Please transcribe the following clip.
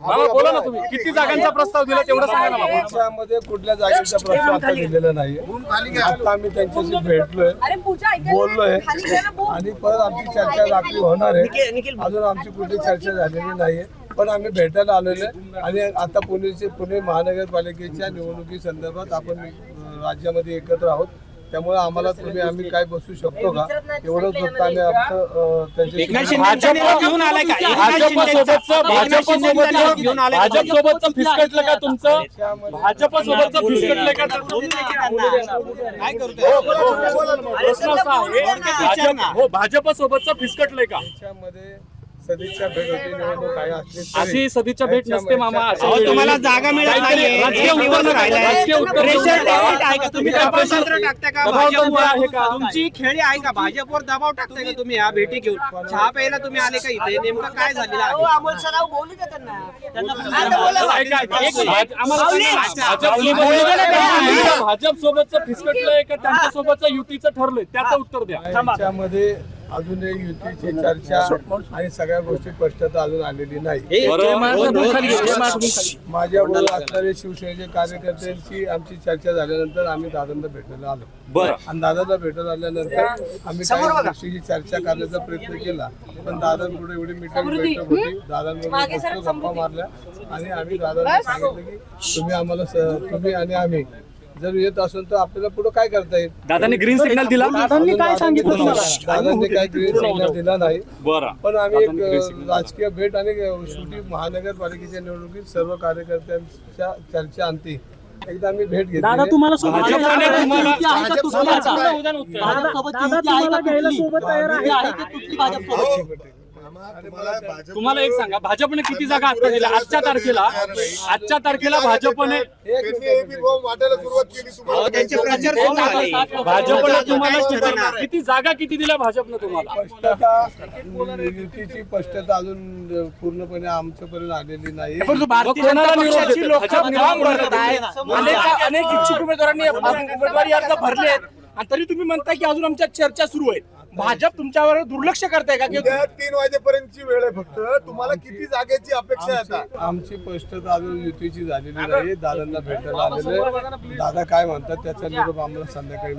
बाबा बोला ना तुम्ही. किती जागांचा प्रस्ताव दिला तेवढं सांगा ना बाबा त्याच्यामध्ये कुठल्या जागेचा प्रश्न आता दिलेला नाही आता आम्ही त्यांच्याशी भेटलोय. अरे पूजा ऐकायला बोललोय. आणि परत आमची चर्चा रात्री होणार आहे. अजून आमची कुठली चर्चा झालेली नाहीये. पण आम्ही भेटायला आलेलो आहे. आणि आता पुणेचे पुणे महानगरपालिकेच्या निवडणुकी संदर्भात आपण राज्यामध्ये एकत्र आहोत. त्यामुळे आम्हाला तुम्ही आम्ही काय बसू शकतो का? एवढंच फक्त आम्ही आमचं अं, त्यांच्याशी भाजप घेऊन आलाय का? भाजप सोबतचं भाजप सोबतचं भाजप सोबतचं फिसकटलं का? तुमचं? भाजप सोबतचं फिसकटलं का प्रश्न असा आहे भाजप हो भाजप सोबतचं फिसकटलंय का? त्याच्यामध्ये सदिच्छा भेट होती निवडणूक आहे असली तरी. अशी सदिच्छा भेट नसते मामा अशा अहो, वेळी. तुम्हाला जागा मिळत काहीतरी नाहीये. राजकीय एक उत्तर निवडणूक नका. राहिलाय. राजकीय उत्तर प्रेशर नका. टेबल आहे का तुम्ही? काय प्रशांतर टाकता का दबाव तंत्र आहे भाजपवर का? तुमची खेळी आहे का? भाजपवर दबाव टाकताय का तुम्ही? या भेटी घेऊन. चहा प्यायला तुम्ही आले का इथे? नेमकं काय झालेलं आहे? ऐका, ऐका. एक भाज- आम्हाला सांगा ना, भाजप सोबत भाजप सोबतचं फिसकटलंय का? त्यांच्या सोबतचं युतीचं ठरलंय. त्याचं उत्तर द्या. त्याच्यामध्ये अजून एक युतीची चर्चा आणि सगळ्या गोष्टी स्पष्टता अजून आलेली नाही. माझ्याबरोबर असणारे शिवसेनेचे कार्यकर्त्यांची आमची चर्चा झाल्यानंतर आम्ही दादांना भेटायला आलो. बरं. आणि दादाला भेटायला आल्यानंतर आम्ही काही गोष्टीची चर्चा करण्याचा प्रयत्न केला. पण दादांपुढे एवढी मिटिंग बैठक होती. दादांबरोबर गप्पा मारल्या. आणि आम्ही दादांना सांगितलं की तुम्ही आम्हाला तुम्ही आणि आम्ही जर येत असेल तर आपल्याला पुढे काय करता येईल? दादांनी ग्रीन सिग्नल दिला? दादांनी काय सांगितलं दादांनी काय ग्रीन सिग्नल दिला नाही. बरं. पण आम्ही एक राजकीय भेट आणि शेवटी महानगरपालिकेच्या निवडणुकीत सर्व कार्यकर्त्यांच्या चर्चा अंती. एकदा आम्ही भेट घेतली. भाजपने तुम्हाला तुम्हाला एक सांगा भाजपने किती जागा आता दिल्या आजच्या तारखेला आजच्या तारखेला भाजपने अहो, त्यांचे प्रचार सुरू झाले. भाजपने तुम्हाला किती- किती जागा किती दिल्या भाजपने तुम्हाला? स्पष्टता युतीची स्पष्टता अजून पूर्णपणे आमच्यापर्यंत आलेली नाही. करत आहे. अनेक अनेक इच्छुक उमेदवारांनी उमेदवारी अर्ज भरले आहेत आणि तरी तुम्ही म्हणताय की अजून आमच्या चर्चा सुरू आहेत. भाजप तुमच्यावर दुर्लक्ष करताय का? की उद्या तीन वाजेपर्यंतची वेळ आहे फक्त. तुम्हाला किती जागेची अपेक्षा आहे आता? आमची- आमची स्पष्टता अजून युतीची झालेली नाही. दादांना भेटायला आलेले दादा काय म्हणतात त्याचा निरोप आम्हाला संध्याकाळी